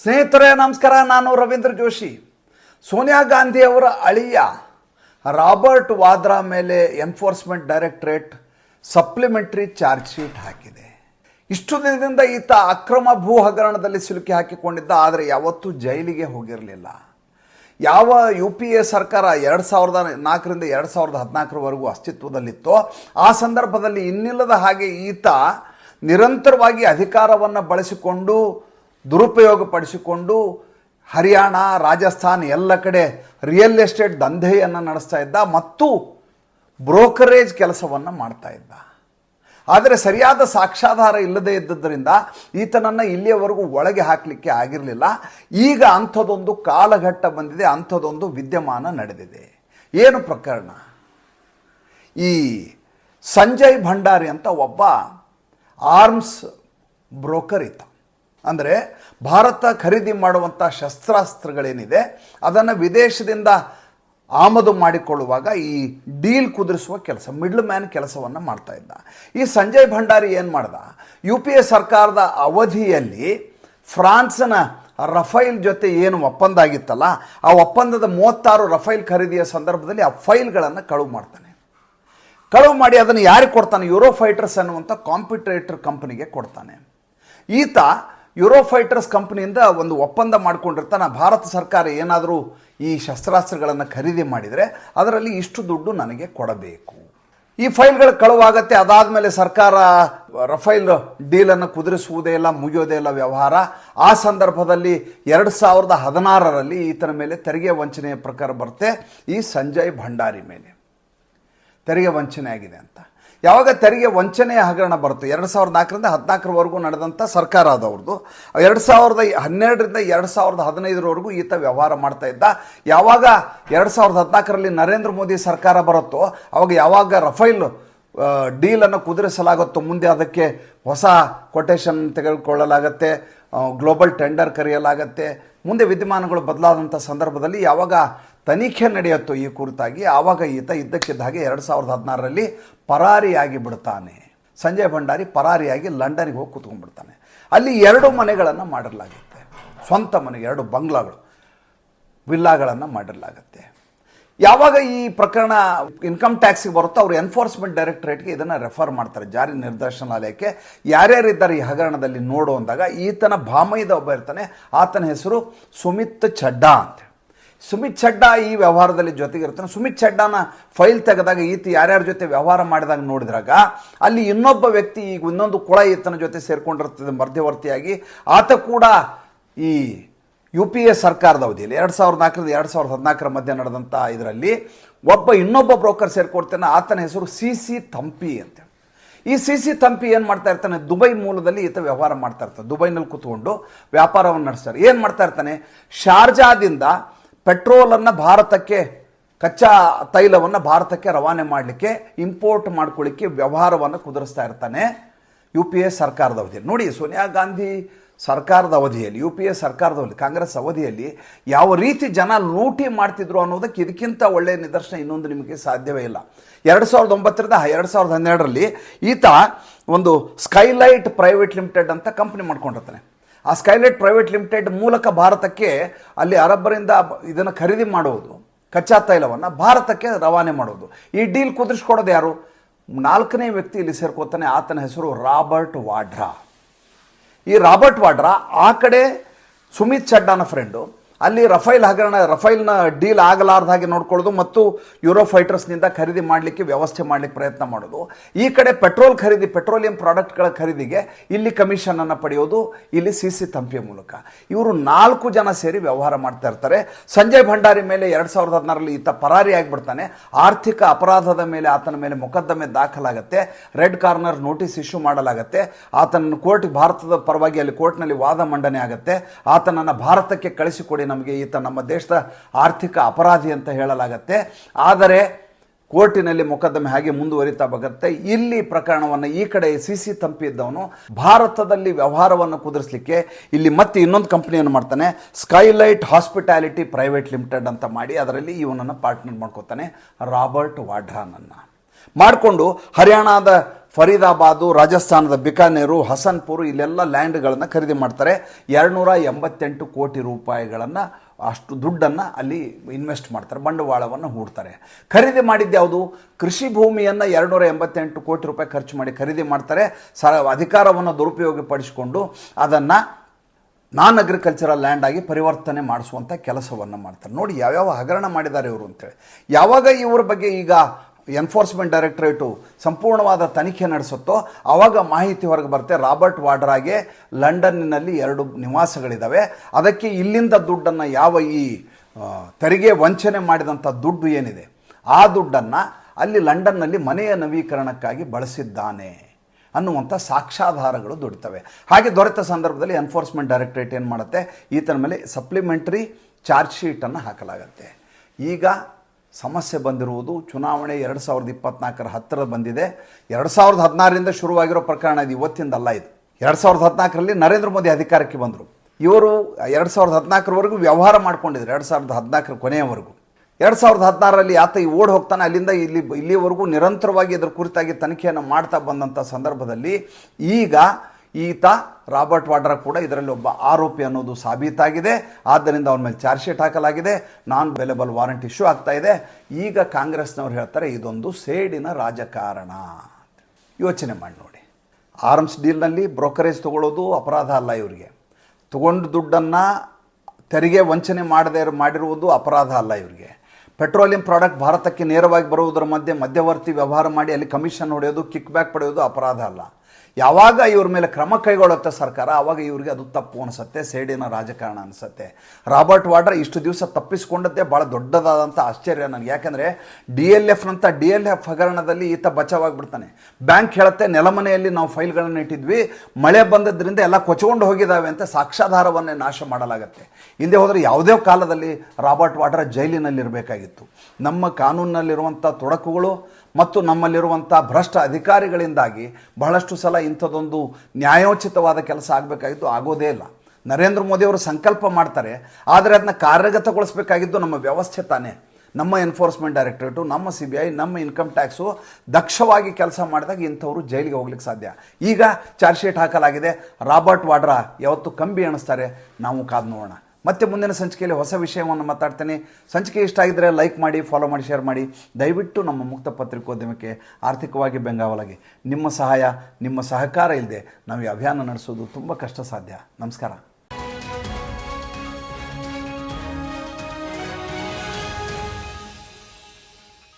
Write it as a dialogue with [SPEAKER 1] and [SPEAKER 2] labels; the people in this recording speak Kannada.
[SPEAKER 1] ಸ್ನೇಹಿತರೇ, ನಮಸ್ಕಾರ. ನಾನು ರವೀಂದ್ರ ಜೋಶಿ. ಸೋನಿಯಾ ಗಾಂಧಿ ಅವರ ಅಳಿಯ ರಾಬರ್ಟ್ ವಾದ್ರಾ ಮೇಲೆ enforcement directorate supplementary charge sheet ಹಾಕಿದೆ. ಇಷ್ಟು ದಿನದಿಂದ ಈತ ಅಕ್ರಮ ಭೂ ಹಗರಣದಲ್ಲಿ ಸಿಲುಕಿ ಹಾಕಿಕೊಂಡಿದ್ದ, ಆದರೆ ಯಾವತ್ತೂ ಜೈಲಿಗೆ ಹೋಗಿರಲಿಲ್ಲ. ಯಾವ ಯು ಪಿ ಎ ಸರ್ಕಾರ ಎರಡು ಸಾವಿರದ ನಾಲ್ಕರಿಂದ ಎರಡು ಸಾವಿರದ ಹದಿನಾಲ್ಕರವರೆಗೂ ಅಸ್ತಿತ್ವದಲ್ಲಿತ್ತೋ, ಆ ಸಂದರ್ಭದಲ್ಲಿ ಇನ್ನಿಲ್ಲದ ಹಾಗೆ ಈತ ನಿರಂತರವಾಗಿ ಅಧಿಕಾರವನ್ನು ಬಳಸಿಕೊಂಡು ದುರುಪಯೋಗಪಡಿಸಿಕೊಂಡು ಹರಿಯಾಣ, ರಾಜಸ್ಥಾನ್ ಎಲ್ಲ ಕಡೆ ರಿಯಲ್ ಎಸ್ಟೇಟ್ ದಂಧೆಯನ್ನು ನಡೆಸ್ತಾ ಇದ್ದ ಮತ್ತು ಬ್ರೋಕರೇಜ್ ಕೆಲಸವನ್ನು ಮಾಡ್ತಾ ಇದ್ದ. ಆದರೆ ಸರಿಯಾದ ಸಾಕ್ಷಾಧಾರ ಇಲ್ಲದೇ ಇದ್ದದ್ದರಿಂದ ಈತನನ್ನು ಇಲ್ಲಿಯವರೆಗೂ ಒಳಗೆ ಹಾಕಲಿಕ್ಕೆ ಆಗಿರಲಿಲ್ಲ. ಈಗ ಅಂಥದ್ದೊಂದು ಕಾಲಘಟ್ಟ ಬಂದಿದೆ ಅಂಥದ್ದೊಂದು ವಿದ್ಯಮಾನ ನಡೆದಿದೆ. ಏನು ಪ್ರಕರಣ? ಈ ಸಂಜಯ್ ಭಂಡಾರಿ ಅಂತ ಒಬ್ಬ ಆರ್ಮ್ಸ್ ಬ್ರೋಕರ್ ಇತ್ತ. ಅಂದರೆ ಭಾರತ ಖರೀದಿ ಮಾಡುವಂಥ ಶಸ್ತ್ರಾಸ್ತ್ರಗಳೇನಿದೆ, ಅದನ್ನು ವಿದೇಶದಿಂದ ಆಮದು ಮಾಡಿಕೊಳ್ಳುವಾಗ ಈ ಡೀಲ್ ಕುದುರಿಸುವ ಕೆಲಸ, ಮಿಡ್ಲ್ ಮ್ಯಾನ್ ಕೆಲಸವನ್ನು ಮಾಡ್ತಾ ಇದ್ದ. ಈ ಸಂಜಯ್ ಭಂಡಾರಿ ಏನು ಮಾಡ್ದ? ಯು ಪಿ ಎ ಸರ್ಕಾರದ ಅವಧಿಯಲ್ಲಿ ಫ್ರಾನ್ಸ್ನ ರಫೈಲ್ ಜೊತೆ ಏನು ಒಪ್ಪಂದ ಆಗಿತ್ತಲ್ಲ, ಆ ಒಪ್ಪಂದದ ಮೂವತ್ತಾರು ರಫೈಲ್ ಖರೀದಿಯ ಸಂದರ್ಭದಲ್ಲಿ ಆ ಫೈಲ್ಗಳನ್ನು ಕಳುವು ಮಾಡ್ತಾನೆ. ಕಳುವು ಮಾಡಿ ಅದನ್ನು ಯಾರಿಗೆ ಕೊಡ್ತಾನೆ? ಯುರೋಫೈಟರ್ಸ್ ಅನ್ನುವಂಥ ಕಾಂಪಿಟೇಟರ್ ಕಂಪನಿಗೆ ಕೊಡ್ತಾನೆ. ಈತ ಯುರೋಫೈಟರ್ಸ್ ಕಂಪ್ನಿಯಿಂದ ಒಂದು ಒಪ್ಪಂದ ಮಾಡ್ಕೊಂಡಿರ್ತಾನೆ. ಭಾರತ ಸರ್ಕಾರ ಏನಾದರೂ ಈ ಶಸ್ತ್ರಾಸ್ತ್ರಗಳನ್ನು ಖರೀದಿ ಮಾಡಿದರೆ ಅದರಲ್ಲಿ ಇಷ್ಟು ದುಡ್ಡು ನನಗೆ ಕೊಡಬೇಕು. ಈ ಫೈಲ್ಗಳು ಕಳುವಾಗತ್ತೆ. ಅದಾದ ಮೇಲೆ ಸರ್ಕಾರ ರಫೈಲ್ ಡೀಲನ್ನು ಕುದುರಿಸುವುದೇ ಇಲ್ಲ, ಮುಗಿಯೋದೇ ಇಲ್ಲ ವ್ಯವಹಾರ. ಆ ಸಂದರ್ಭದಲ್ಲಿ ಎರಡು ಸಾವಿರದ ಹದಿನಾರರಲ್ಲಿ ಈತನ ಮೇಲೆ ತೆರಿಗೆ ವಂಚನೆಯ ಪ್ರಕಾರ ಬರುತ್ತೆ. ಈ ಸಂಜಯ್ ಭಂಡಾರಿ ಮೇಲೆ. ತೆರಿಗೆ ವಂಚನೆ ಆಗಿದೆ ಅಂತ. ಯಾವಾಗ ತೆರಿಗೆ ವಂಚನೆಯ ಹಗರಣ ಬರುತ್ತೆ? ಎರಡು ಸಾವಿರದ ನಾಲ್ಕರಿಂದ ಹದಿನಾಲ್ಕರವರೆಗೂ ನಡೆದಂಥ ಸರ್ಕಾರ ಅದವ್ರದ್ದು ಎರಡು ಸಾವಿರದ ಹನ್ನೆರಡರಿಂದ ಎರಡು ಸಾವಿರದ ಹದಿನೈದರವರೆಗೂ ಈತ ವ್ಯವಹಾರ ಮಾಡ್ತಾ ಇದ್ದ. ಯಾವಾಗ ಎರಡು ಸಾವಿರದ ಹದಿನಾಲ್ಕರಲ್ಲಿ ನರೇಂದ್ರ ಮೋದಿ ಸರ್ಕಾರ ಬರುತ್ತೋ, ಅವಾಗ ಯಾವಾಗ ರಫೈಲ್ ಡೀಲನ್ನು ಕುದುರಿಸಲಾಗುತ್ತೋ ಮುಂದೆ ಅದಕ್ಕೆ ಹೊಸ ಕೊಟೇಶನ್ ತೆಗೆದುಕೊಳ್ಳಲಾಗತ್ತೆ. ಗ್ಲೋಬಲ್ ಟೆಂಡರ್ ಕರೆಯಲಾಗತ್ತೆ. ಮುಂದೆ ವಿದ್ಯಮಾನಗಳು ಬದಲಾದಂಥ ಸಂದರ್ಭದಲ್ಲಿ ಯಾವಾಗ ತನಿಖೆ ನಡೆಯುತ್ತೋ ಈ ಕುರಿತಾಗಿ, ಆವಾಗ ಈತ ಇದ್ದಕ್ಕಿದ್ದ ಹಾಗೆ ಎರಡು ಸಾವಿರದ ಹದಿನಾರರಲ್ಲಿ ಪರಾರಿಯಾಗಿ ಬಿಡ್ತಾನೆ. ಸಂಜಯ್ ಭಂಡಾರಿ ಪರಾರಿಯಾಗಿ ಲಂಡನ್ಗೆ ಹೋಗಿ ಕೂತ್ಕೊಂಡ್ಬಿಡ್ತಾನೆ. ಅಲ್ಲಿ ಎರಡು ಮನೆಗಳನ್ನು ಮಾಡಿರಲಾಗುತ್ತೆ. ಸ್ವಂತ ಮನೆ ಎರಡು ಬಂಗ್ಲಾಗಳು, ವಿಲ್ಲಾಗಳನ್ನು ಮಾಡಿರಲಾಗುತ್ತೆ. ಯಾವಾಗ ಈ ಪ್ರಕರಣ ಇನ್ಕಮ್ ಟ್ಯಾಕ್ಸಿಗೆ ಬರುತ್ತೋ ಅವರು ಎನ್ಫೋರ್ಸ್ಮೆಂಟ್ ಡೈರೆಕ್ಟರೇಟ್ಗೆ ಇದನ್ನು ರೆಫರ್ ಮಾಡ್ತಾರೆ, ಜಾರಿ ನಿರ್ದೇಶನಾಲಯಕ್ಕೆ. ಯಾರ್ಯಾರಿದ್ದಾರೆ ಈ ಹಗರಣದಲ್ಲಿ ನೋಡು ಅಂದಾಗ, ಈತನ ಭಾಮೈದ ಒಬ್ಬ ಇರ್ತಾನೆ, ಆತನ ಹೆಸರು ಸುಮಿತ್ ಚಡ್ಡಾ ಅಂತ. ಸುಮಿತ್ ಚಡ್ಡಾ ಈ ವ್ಯವಹಾರದಲ್ಲಿ ಜೊತೆಗಿರ್ತಾನೆ ಸುಮಿತ್ ಚಡ್ಡಾನ ಫೈಲ್ ತೆಗೆದಾಗ ಈತ ಯಾರ್ಯಾರ ಜೊತೆ ವ್ಯವಹಾರ ಮಾಡಿದಾಗ ನೋಡಿದ್ರಾಗ, ಅಲ್ಲಿ ಇನ್ನೊಬ್ಬ ವ್ಯಕ್ತಿ, ಈಗ ಇನ್ನೊಂದು ಕುಳ ಈತನ ಜೊತೆ ಸೇರ್ಕೊಂಡಿರ್ತದೆ, ಮಧ್ಯವರ್ತಿಯಾಗಿ. ಆತ ಕೂಡ ಈ ಯು ಪಿ ಎ ಸರ್ಕಾರದ ಅವಧಿಯಲ್ಲಿ, ಎರಡು ಸಾವಿರದ ನಾಲ್ಕರಿಂದ ಎರಡು ಸಾವಿರದ ಹದಿನಾಲ್ಕರ ಮಧ್ಯೆ ನಡೆದಂಥ ಇದರಲ್ಲಿ ಒಬ್ಬ ಇನ್ನೊಬ್ಬ ಬ್ರೋಕರ್ ಸೇರಿಕೊಡ್ತಾನೆ. ಆತನ ಹೆಸರು ಸಿ ಸಿ ತಂಪಿ ಅಂತ. ಈ ಸಿ ಸಿ ತಂಪಿ ಏನು ಮಾಡ್ತಾ ಇರ್ತಾನೆ? ದುಬೈ ಮೂಲದಲ್ಲಿ ಈತ ವ್ಯವಹಾರ ಮಾಡ್ತಾ ಇರ್ತಾನೆ. ದುಬೈನಲ್ಲಿ ಕೂತ್ಕೊಂಡು ವ್ಯಾಪಾರವನ್ನು ನಡೆಸ್ತಾರೆ. ಏನು ಮಾಡ್ತಾ ಇರ್ತಾನೆ? ಶಾರ್ಜಾದಿಂದ ಪೆಟ್ರೋಲನ್ನು ಭಾರತಕ್ಕೆ, ಕಚ್ಚಾ ತೈಲವನ್ನು ಭಾರತಕ್ಕೆ ರವಾನೆ ಮಾಡಲಿಕ್ಕೆ, ಇಂಪೋರ್ಟ್ ಮಾಡ್ಕೊಳ್ಳಿಕ್ಕೆ ವ್ಯವಹಾರವನ್ನು ಕುದುರಿಸ್ತಾ ಇರ್ತಾನೆ ಯು ಪಿ ಎ ಸರ್ಕಾರದ ಅವಧಿಯಲ್ಲಿ. ನೋಡಿ, ಸೋನಿಯಾ ಗಾಂಧಿ ಸರ್ಕಾರದ ಅವಧಿಯಲ್ಲಿ, ಯು ಪಿ ಎ ಸರ್ಕಾರದ ಅವಧಿ, ಕಾಂಗ್ರೆಸ್ ಅವಧಿಯಲ್ಲಿ ಯಾವ ರೀತಿ ಜನ ಲೂಟಿ ಮಾಡ್ತಿದ್ರು ಅನ್ನೋದಕ್ಕೆ ಇದಕ್ಕಿಂತ ಒಳ್ಳೆಯ ನಿದರ್ಶನ ಇನ್ನೊಂದು ನಿಮಗೆ ಸಾಧ್ಯವೇ ಇಲ್ಲ. ಎರಡು ಸಾವಿರದ ಒಂಬತ್ತರಿಂದ ಎರಡು ಸಾವಿರದ ಹನ್ನೆರಡರಲ್ಲಿ ಈತ ಒಂದು ಸ್ಕೈಲೈಟ್ ಪ್ರೈವೇಟ್ ಲಿಮಿಟೆಡ್ ಅಂತ ಕಂಪ್ನಿ ಮಾಡ್ಕೊಂಡಿರ್ತಾನೆ. ಆ ಸ್ಕೈಲೈಟ್ ಪ್ರೈವೇಟ್ ಲಿಮಿಟೆಡ್ ಮೂಲಕ ಭಾರತಕ್ಕೆ ಅಲ್ಲಿ ಅರಬ್ಬರಿಂದ ಇದನ್ನು ಖರೀದಿ ಮಾಡುವುದು ಕಚ್ಚಾ ತೈಲವನ್ನು ಭಾರತಕ್ಕೆ ರವಾನೆ ಮಾಡೋದು. ಈ ಡೀಲ್ ಕುದುರಿಸ್ಕೊಡೋದು ಯಾರು? ನಾಲ್ಕನೇ ವ್ಯಕ್ತಿ ಇಲ್ಲಿ ಸೇರ್ಕೋತಾನೆ, ಆತನ ಹೆಸರು ರಾಬರ್ಟ್ ವಾಡ್ರಾ. ಈ ರಾಬರ್ಟ್ ವಾಡ್ರಾ ಆ ಕಡೆ ಸುಮಿತ್ ಚಡ್ಡಾನ ಫ್ರೆಂಡು ಅಲ್ಲಿ ರಫೈಲ್ ಹಗರಣ, ರಫೈಲ್ನ ಡೀಲ್ ಆಗಲಾರ್ದ ಹಾಗೆ ನೋಡ್ಕೊಳ್ಳೋದು ಮತ್ತು ಯೂರೋ ಫೈಟರ್ಸ್ನಿಂದ ಖರೀದಿ ಮಾಡಲಿಕ್ಕೆ ವ್ಯವಸ್ಥೆ ಮಾಡಲಿಕ್ಕೆ ಪ್ರಯತ್ನ ಮಾಡೋದು. ಈ ಕಡೆ ಪೆಟ್ರೋಲ್ ಖರೀದಿ, ಪೆಟ್ರೋಲಿಯಂ ಪ್ರಾಡಕ್ಟ್ಗಳ ಖರೀದಿಗೆ ಇಲ್ಲಿ ಕಮಿಷನನ್ನು ಪಡೆಯೋದು, ಇಲ್ಲಿ ಸಿ ಸಿ ತಂಪಿಯ ಮೂಲಕ. ಇವರು ನಾಲ್ಕು ಜನ ಸೇರಿ ವ್ಯವಹಾರ ಮಾಡ್ತಾ ಇರ್ತಾರೆ. ಸಂಜಯ್ ಭಂಡಾರಿ ಮೇಲೆ ಎರಡು ಸಾವಿರದ ಹದಿನಾರರಲ್ಲಿ ಈತ ಪರಾರಿ ಆಗಿಬಿಡ್ತಾನೆ. ಆರ್ಥಿಕ ಅಪರಾಧದ ಮೇಲೆ ಆತನ ಮೇಲೆ ಮೊಕದ್ದಮೆ ದಾಖಲಾಗುತ್ತೆ. ರೆಡ್ ಕಾರ್ನರ್ ನೋಟಿಸ್ ಇಶ್ಯೂ ಮಾಡಲಾಗುತ್ತೆ. ಆತನನ್ನು ಕೋರ್ಟ್, ಭಾರತದ ಪರವಾಗಿ ಅಲ್ಲಿ ಕೋರ್ಟ್ನಲ್ಲಿ ವಾದ ಮಂಡನೆ ಆಗುತ್ತೆ. ಆತನನ್ನು ಭಾರತಕ್ಕೆ ಕಳಿಸಿಕೊಡಿ ನಮಗೆ ಈತ ನಮ್ಮ ದೇಶದ ಆರ್ಥಿಕ ಅಪರಾಧಿ ಅಂತ ಹೇಳಲಾಗತ್ತೆ. ಆದರೆ ಕೋರ್ಟಿನಲ್ಲಿ ಮೊಕದ್ದಮೆ ಹಾಗೆ ಮುಂದುವರಿತಾ ಬರುತ್ತೆ. ಇಲ್ಲಿ ಪ್ರಕರಣವನ್ನು ಈ ಕಡೆ ಸಿ ಸಿ ತಂಪಿದ್ದವನು ಭಾರತದಲ್ಲಿ ವ್ಯವಹಾರವನ್ನು ಕುದುರಿಸಲಿಕ್ಕೆ ಇಲ್ಲಿ ಮತ್ತೆ ಇನ್ನೊಂದು ಕಂಪ್ನಿಯನ್ನು ಮಾಡ್ತಾನೆ. ಸ್ಕೈಲೈಟ್ ಹಾಸ್ಪಿಟಾಲಿಟಿ ಪ್ರೈವೇಟ್ ಲಿಮಿಟೆಡ್ ಅಂತ ಮಾಡಿ ಅದರಲ್ಲಿ ಇವನನ್ನು ಪಾರ್ಟ್ನರ್ ಮಾಡ್ಕೋತಾನೆ. ರಾಬರ್ಟ್ ವಾಡ್ರಾನನ್ನು. ಮಾಡಿಕೊಂಡು ಹರಿಯಾಣದ ಫರೀದಾಬಾದು, ರಾಜಸ್ಥಾನದ ಬಿಕಾನೇರು, ಹಸನ್ಪುರ್ ಇಲ್ಲೆಲ್ಲ ಲ್ಯಾಂಡ್ಗಳನ್ನು ಖರೀದಿ ಮಾಡ್ತಾರೆ. ಎರಡುನೂರ ಎಂಬತ್ತೆಂಟು ಕೋಟಿ ರೂಪಾಯಿಗಳನ್ನು, ಅಷ್ಟು ದುಡ್ಡನ್ನು ಅಲ್ಲಿ ಇನ್ವೆಸ್ಟ್ ಮಾಡ್ತಾರೆ, ಬಂಡವಾಳವನ್ನು ಹೂಡ್ತಾರೆ. ಖರೀದಿ ಮಾಡಿದ್ದು ಯಾವುದು? ಕೃಷಿ ಭೂಮಿಯನ್ನು ಎರಡುನೂರ ಎಂಬತ್ತೆಂಟು ಕೋಟಿ ರೂಪಾಯಿ ಖರ್ಚು ಮಾಡಿ ಖರೀದಿ ಮಾಡ್ತಾರೆ. ಸ, ಅಧಿಕಾರವನ್ನು ದುರುಪಯೋಗಪಡಿಸಿಕೊಂಡು ಅದನ್ನು ನಾನ್ ಅಗ್ರಿಕಲ್ಚರಲ್ ಲ್ಯಾಂಡ್ ಆಗಿ ಪರಿವರ್ತನೆ ಮಾಡಿಸುವಂಥ ಕೆಲಸವನ್ನು ಮಾಡ್ತಾರೆ. ನೋಡಿ ಯಾವ್ಯಾವ ಹಗರಣ ಮಾಡಿದ್ದಾರೆ ಇವರು ಅಂತೇಳಿ. ಯಾವಾಗ ಇವ್ರ ಬಗ್ಗೆ ಈಗ ಎನ್ಫೋರ್ಸ್ಮೆಂಟ್ ಡೈರೆಕ್ಟ್ರೇಟು ಸಂಪೂರ್ಣವಾದ ತನಿಖೆ ನಡೆಸುತ್ತೋ ಆವಾಗ ಮಾಹಿತಿ ಹೊರಗೆ ಬರುತ್ತೆ. ರಾಬರ್ಟ್ ವಾಡ್ರಾಗೆ ಲಂಡನ್ನಿನಲ್ಲಿ ಎರಡು ನಿವಾಸಗಳಿದ್ದಾವೆ ಅದಕ್ಕೆ ಇಲ್ಲಿಂದ ದುಡ್ಡನ್ನು ಯಾವ ಈ ತೆರಿಗೆ ವಂಚನೆ ಮಾಡಿದಂಥ ದುಡ್ಡು ಏನಿದೆ? ಆ ದುಡ್ಡನ್ನು ಅಲ್ಲಿ ಲಂಡನ್ನಲ್ಲಿ ಮನೆಯ ನವೀಕರಣಕ್ಕಾಗಿ ಬಳಸಿದ್ದಾನೆ ಅನ್ನುವಂಥ ಸಾಕ್ಷ್ಯಾಧಾರಗಳು ದೊರೆತವೆ ಹಾಗೆ ದೊರೆತ ಸಂದರ್ಭದಲ್ಲಿ ಎನ್ಫೋರ್ಸ್ಮೆಂಟ್ ಡೈರೆಕ್ಟರೇಟ್ ಏನು ಮಾಡುತ್ತೆ? ಈತನ ಮೇಲೆ ಸಪ್ಲಿಮೆಂಟ್ರಿ ಚಾರ್ಜ್ ಶೀಟನ್ನು ಹಾಕಲಾಗತ್ತೆ. ಈಗ ಸಮಸ್ಯೆ ಬಂದಿರುವುದು ಚುನಾವಣೆ ಎರಡು ಸಾವಿರದ ಇಪ್ಪತ್ನಾಲ್ಕರ ಹತ್ತಿರ ಬಂದಿದೆ. ಎರಡು ಸಾವಿರದ ಹದಿನಾರರಿಂದ ಶುರುವಾಗಿರೋ ಪ್ರಕರಣ ಇದು ಇವತ್ತಿಂದಲ್ಲ ಇದು. ಎರಡು ಸಾವಿರದ ಹದಿನಾಲ್ಕರಲ್ಲಿ ನರೇಂದ್ರ ಮೋದಿ ಅಧಿಕಾರಕ್ಕೆ ಬಂದರು. ಇವರು ಎರಡು ಸಾವಿರದ ಹದಿನಾಲ್ಕರವರೆಗೂ ವ್ಯವಹಾರ ಮಾಡ್ಕೊಂಡಿದ್ರು. ಎರಡು ಸಾವಿರದ ಹದಿನಾಲ್ಕರ ಕೊನೆಯವರೆಗೂ. ಎರಡು ಸಾವಿರದ ಹದಿನಾರರಲ್ಲಿ ಆತ ಈ ಓಡ್ ಹೋಗ್ತಾನೆ. ಅಲ್ಲಿಂದ ಇಲ್ಲಿ, ಇಲ್ಲಿವರೆಗೂ ನಿರಂತರವಾಗಿ ಅದರ ಕುರಿತಾಗಿ ತನಿಖೆಯನ್ನು ಮಾಡ್ತಾ ಬಂದಂಥ ಸಂದರ್ಭದಲ್ಲಿ ಈಗ ಈತ ರಾಬರ್ಟ್ ವಾಡ್ರಾ ಕೂಡ ಇದರಲ್ಲಿ ಒಬ್ಬ ಆರೋಪಿ ಅನ್ನೋದು ಸಾಬೀತಾಗಿದೆ. ಆದ್ದರಿಂದ ಅವನ ಮೇಲೆ ಚಾರ್ಜ್ ಶೀಟ್ ಹಾಕಲಾಗಿದೆ. ನಾನ್ ಅವೈಲೇಬಲ್ ವಾರಂಟ್ ಇಶ್ಯೂ ಆಗ್ತಾ ಇದೆ. ಈಗ ಕಾಂಗ್ರೆಸ್ನವ್ರು ಹೇಳ್ತಾರೆ ಇದೊಂದು ಸೇಡಿನ ರಾಜಕಾರಣ. ಯೋಚನೆ ಮಾಡಿ ನೋಡಿ. ಆರ್ಮ್ಸ್ ಡೀಲ್ನಲ್ಲಿ ಬ್ರೋಕರೇಜ್ ತಗೊಳ್ಳೋದು ಅಪರಾಧ ಅಲ್ಲ ಇವರಿಗೆ. ತಗೊಂಡು ದುಡ್ಡನ್ನು ತೆರಿಗೆ ವಂಚನೆ ಮಾಡದೇ ಮಾಡಿರುವುದು ಅಪರಾಧ ಅಲ್ಲ ಇವರಿಗೆ. ಪೆಟ್ರೋಲಿಯಂ ಪ್ರಾಡಕ್ಟ್ ಭಾರತಕ್ಕೆ ನೇರವಾಗಿ ಬರುವುದರ ಮಧ್ಯೆ ಮಧ್ಯವರ್ತಿ ವ್ಯವಹಾರ ಮಾಡಿ ಅಲ್ಲಿ ಕಮಿಷನ್ ಹೊಡೆಯೋದು ಕಿಕ್ ಬ್ಯಾಕ್ ಪಡೆಯೋದು ಅಪರಾಧ ಅಲ್ಲ. ಯಾವಾಗ ಇವ್ರ ಮೇಲೆ ಕ್ರಮ ಕೈಗೊಳ್ಳುತ್ತೆ ಸರ್ಕಾರ ಆವಾಗ ಇವರಿಗೆ ಅದು ತಪ್ಪು ಅನಿಸುತ್ತೆ, ಸೇಡಿನ ರಾಜಕಾರಣ ಅನಿಸುತ್ತೆ. ರಾಬರ್ಟ್ ವಾಡ್ರಾ ಇಷ್ಟು ದಿವಸ ತಪ್ಪಿಸಿಕೊಂಡದ್ದೇ ಭಾಳ ದೊಡ್ಡದಾದಂಥ ಆಶ್ಚರ್ಯ ನನಗೆ. ಯಾಕಂದರೆ ಡಿ ಎಲ್ ಎಫ್ನಂಥ ಡಿ ಎಲ್ ಎಫ್ ಹಗರಣದಲ್ಲಿ ಈತ ಬಚಾವಾಗ್ಬಿಡ್ತಾನೆ. ಬ್ಯಾಂಕ್ ಹೇಳುತ್ತೆ, ನೆಲಮನೆಯಲ್ಲಿ ನಾವು ಫೈಲ್ಗಳನ್ನು ಇಟ್ಟಿದ್ವಿ, ಮಳೆ ಬಂದದ್ರಿಂದ ಎಲ್ಲ ಕೊಚ್ಕೊಂಡು ಹೋಗಿದ್ದಾವೆ ಅಂತ ಸಾಕ್ಷ್ಯಾಧಾರವನ್ನೇ ನಾಶ ಮಾಡಲಾಗುತ್ತೆ. ಹಿಂದೆ ಹೋದರೆ ಯಾವುದೇ ಕಾಲದಲ್ಲಿ ರಾಬರ್ಟ್ ವಾಡ್ರಾ ಜೈಲಿನಲ್ಲಿರಬೇಕಾಗಿತ್ತು. ನಮ್ಮ ಕಾನೂನಿನಲ್ಲಿರುವಂಥ ತೊಡಕುಗಳು ಮತ್ತು ನಮ್ಮಲ್ಲಿರುವಂಥ ಭ್ರಷ್ಟ ಅಧಿಕಾರಿಗಳಿಂದಾಗಿ ಬಹಳಷ್ಟು ಸಲ ಇಂಥದ್ದೊಂದು ನ್ಯಾಯೋಚಿತವಾದ ಕೆಲಸ ಆಗಬೇಕಾಗಿದ್ದು ಆಗೋದೇ ಇಲ್ಲ. ನರೇಂದ್ರ ಮೋದಿ ಅವರು ಸಂಕಲ್ಪ ಮಾಡ್ತಾರೆ, ಆದರೆ ಅದನ್ನ ಕಾರ್ಯಗತಗೊಳಿಸಬೇಕಾಗಿದ್ದು ನಮ್ಮ ವ್ಯವಸ್ಥೆ ತಾನೇ. ನಮ್ಮ ಎನ್ಫೋರ್ಸ್ಮೆಂಟ್ ಡೈರೆಕ್ಟರೇಟು ನಮ್ಮ ಸಿ ಬಿ ಐ ನಮ್ಮ ಇನ್ಕಮ್ ಟ್ಯಾಕ್ಸು ದಕ್ಷವಾಗಿ ಕೆಲಸ ಮಾಡಿದಾಗ ಇಂಥವರು ಜೈಲಿಗೆ ಹೋಗ್ಲಿಕ್ಕೆ ಸಾಧ್ಯ. ಈಗ ಚಾರ್ಜ್ ಶೀಟ್ ಹಾಕಲಾಗಿದೆ. ರಾಬರ್ಟ್ ವಾಡ್ರಾ ಯಾವತ್ತು ಕಂಬಿ ಎಣಿಸ್ತಾರೆ. ನಾವು ಕಾದು ನೋಡೋಣ. ಮತ್ತೆ ಮುಂದಿನ ಸಂಚಿಕೆಯಲ್ಲಿ ಹೊಸ ವಿಷಯವನ್ನು ಮಾತಾಡ್ತೇನೆ. ಸಂಚಿಕೆ ಇಷ್ಟ ಆಗಿದ್ದರೆ ಲೈಕ್ ಮಾಡಿ ಫಾಲೋ ಮಾಡಿ ಶೇರ್ ಮಾಡಿ. ದಯವಿಟ್ಟು ನಮ್ಮ ಮುಕ್ತ ಪತ್ರಿಕೋದ್ಯಮಕ್ಕೆ ಆರ್ಥಿಕವಾಗಿ ಬೆಂಗಾವಲಾಗಿ. ನಿಮ್ಮ ಸಹಾಯ, ನಿಮ್ಮ ಸಹಕಾರ ಇಲ್ಲದೆ ನಾವು ಈ ಅಭಿಯಾನ ನಡೆಸೋದು ತುಂಬ ಕಷ್ಟ ಸಾಧ್ಯ ನಮಸ್ಕಾರ.